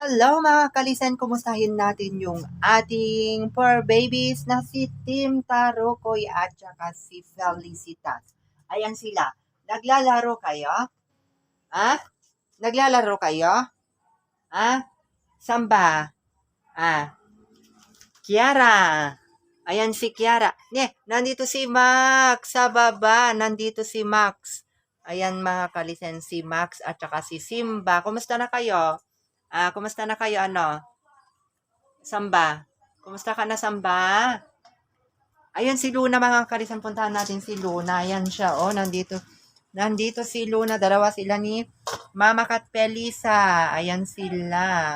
Hello mga kalisen, kumustahin natin yung ating poor babies na si Tim Tarokoy at saka si Felicitas. Ayan sila. Naglalaro kayo? Ha? Naglalaro kayo? Ha? Samba? Ah. Kiara. Ayan si Kiara. Ne, nandito si Max sa baba. Nandito si Max. Ayan mga kalisen, si Max at saka si Simba. Kumusta na kayo? Ah, kumusta na kayo ano? Samba. Kumusta ka na Samba? Ayun si Luna mga kalisan puntahan natin si Luna. Ayan siya oh, nandito. Nandito si Luna, dalawa sila ni Mama Kat Pelisa. Ayan sila.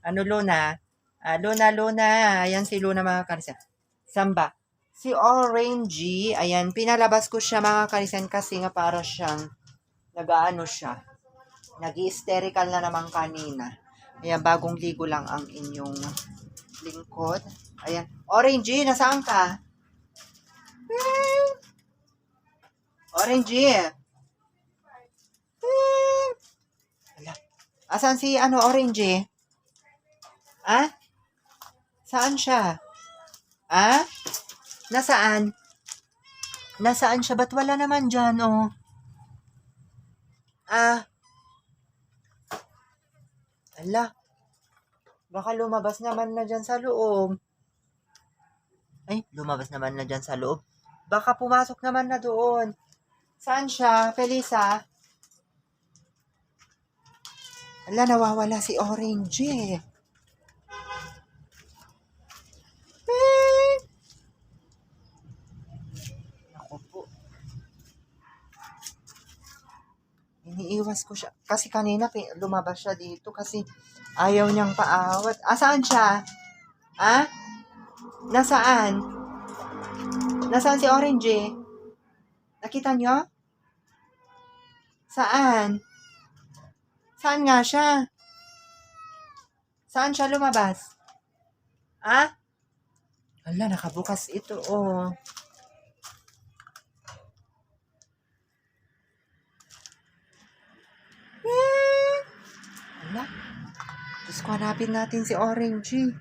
Ano Luna? Ah, Luna, Luna. Ayan si Luna mga kalisan. Samba. Si Orangey, ayan, pinalabas ko siya mga kalisan kasi nga para siyang nagaano siya. Nag-hysterical na naman kanina. Ayan, bagong ligo lang ang inyong lingkod. Ayan. Orangey, nasaan ka? Orangey. Ala. Asan si ano, Orangey? Ah? Saan siya? Ah? Nasaan? Nasaan siya? Ba't wala naman dyan, oh? Ah? Ala. Baka lumabas naman na dyan sa loob. Ay, lumabas naman na dyan sa loob. Baka pumasok naman na doon. Saan siya, Felisa? Ala, nawawala si Orange eh. Iniiwas ko siya. Kasi kanina lumabas siya dito kasi ayaw niyang paawat. Asaan siya? Ah? Nasaan? Nasaan si Orange? Nakita niyo? Saan? Saan nga siya? Saan siya lumabas? Ah? Ala, nakabukas ito, oh. Ala. Diyos ko, hanapin natin si Orange.